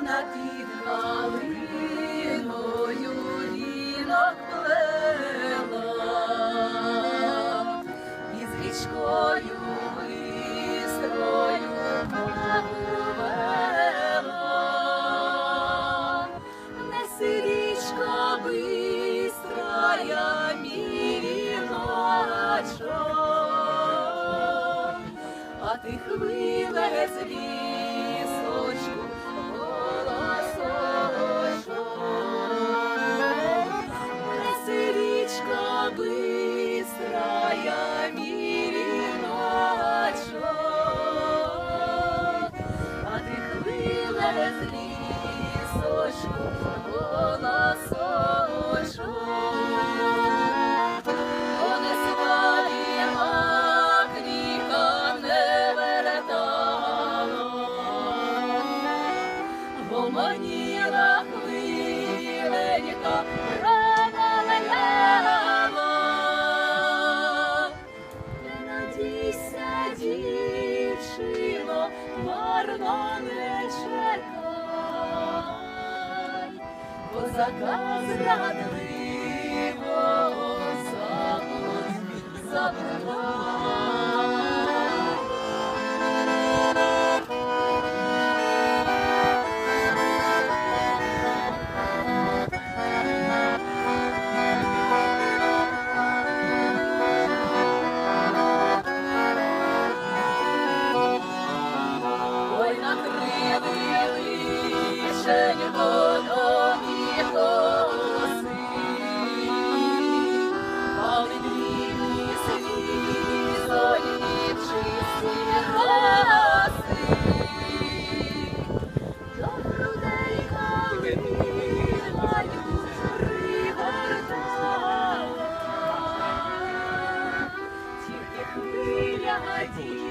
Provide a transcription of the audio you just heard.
вона під калиною вінок плела, і з річкою бистрою повела. Неси річка бистрая, а ти хвиле з хвиле з лісочку, голосочок. Понесла ріка не вертала, гомоніла хвиленька, рана леляла. Не надійся, дівчино, марно не козака зрадливого забудь, забувай. Ой, накрили лишенько Almighty.